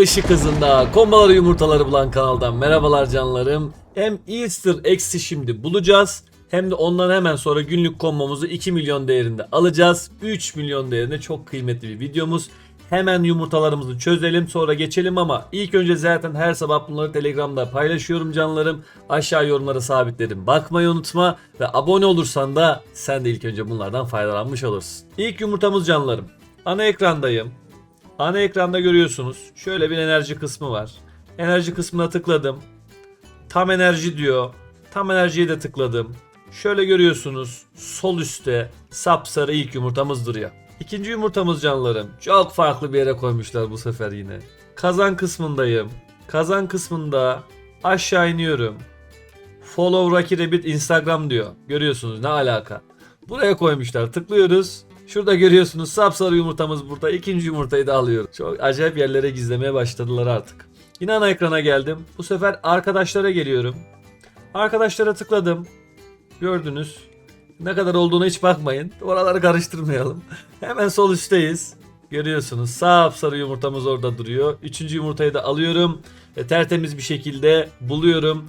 Işık hızında kombaları yumurtaları bulan kanaldan merhabalar canlarım. Hem Easter X'i şimdi bulacağız hem de ondan hemen sonra günlük kombomuzu 2 milyon değerinde alacağız. 3 milyon değerinde çok kıymetli bir videomuz. Hemen yumurtalarımızı çözelim sonra geçelim ama ilk önce zaten her sabah bunları Telegram'da paylaşıyorum canlarım. Aşağı yorumlara sabitledim. Bakmayı unutma ve abone olursan da sen de ilk önce bunlardan faydalanmış olursun. İlk yumurtamız canlarım. Ana ekrandayım. Ana ekranda görüyorsunuz. Şöyle bir enerji kısmı var. Enerji kısmına tıkladım. Tam enerji diyor. Tam enerjiye de tıkladım. Şöyle görüyorsunuz. Sol üstte sapsarı ilk yumurtamız duruyor. İkinci yumurtamız canlarım. Çok farklı bir yere koymuşlar bu sefer yine. Kazan kısmındayım. Kazan kısmında aşağı iniyorum. Follow Rocky Rabbit Instagram diyor. Görüyorsunuz ne alaka. Buraya koymuşlar. Tıklıyoruz. Şurada görüyorsunuz sapsarı yumurtamız burada. İkinci yumurtayı da alıyorum. Çok acayip yerlere gizlemeye başladılar artık. Yine ana ekrana geldim. Bu sefer arkadaşlara geliyorum. Arkadaşlara tıkladım. Gördünüz. Ne kadar olduğuna hiç bakmayın. Oraları karıştırmayalım. Hemen sol üstteyiz. Görüyorsunuz sapsarı yumurtamız orada duruyor. Üçüncü yumurtayı da alıyorum. Ve tertemiz bir şekilde buluyorum.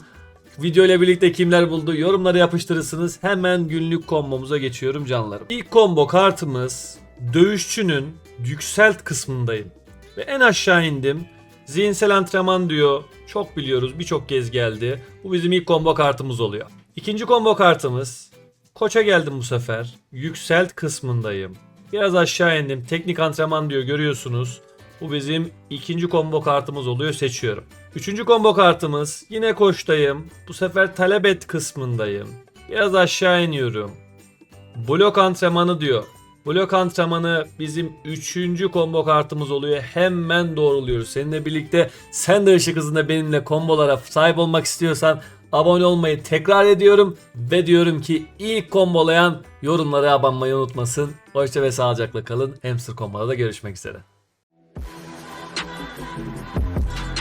Video ile birlikte kimler buldu yorumlara yapıştırırsınız. Hemen günlük kombomuza geçiyorum canlarım. İlk combo kartımız dövüşçünün yükselt kısmındayım. Ve en aşağı indim. Zihinsel antrenman diyor. Çok biliyoruz birçok kez geldi. Bu bizim ilk combo kartımız oluyor. İkinci combo kartımız. Koça geldim bu sefer. Yükselt kısmındayım. Biraz aşağı indim. Teknik antrenman diyor görüyorsunuz. Bu bizim ikinci combo kartımız oluyor seçiyorum. Üçüncü combo kartımız yine koçtayım. Bu sefer talep et kısmındayım. Biraz aşağı iniyorum. Blok antrenmanı diyor. Blok antrenmanı bizim üçüncü combo kartımız oluyor. Hemen doğruluyoruz. Seninle birlikte sen de ışık hızında benimle kombolara sahip olmak istiyorsan abone olmayı tekrar ediyorum. Ve diyorum ki ilk kombolayan yorumlara abanmayı unutmasın. Hoşça ve sağlıcakla kalın. Hamster komboda da görüşmek üzere. Thank you.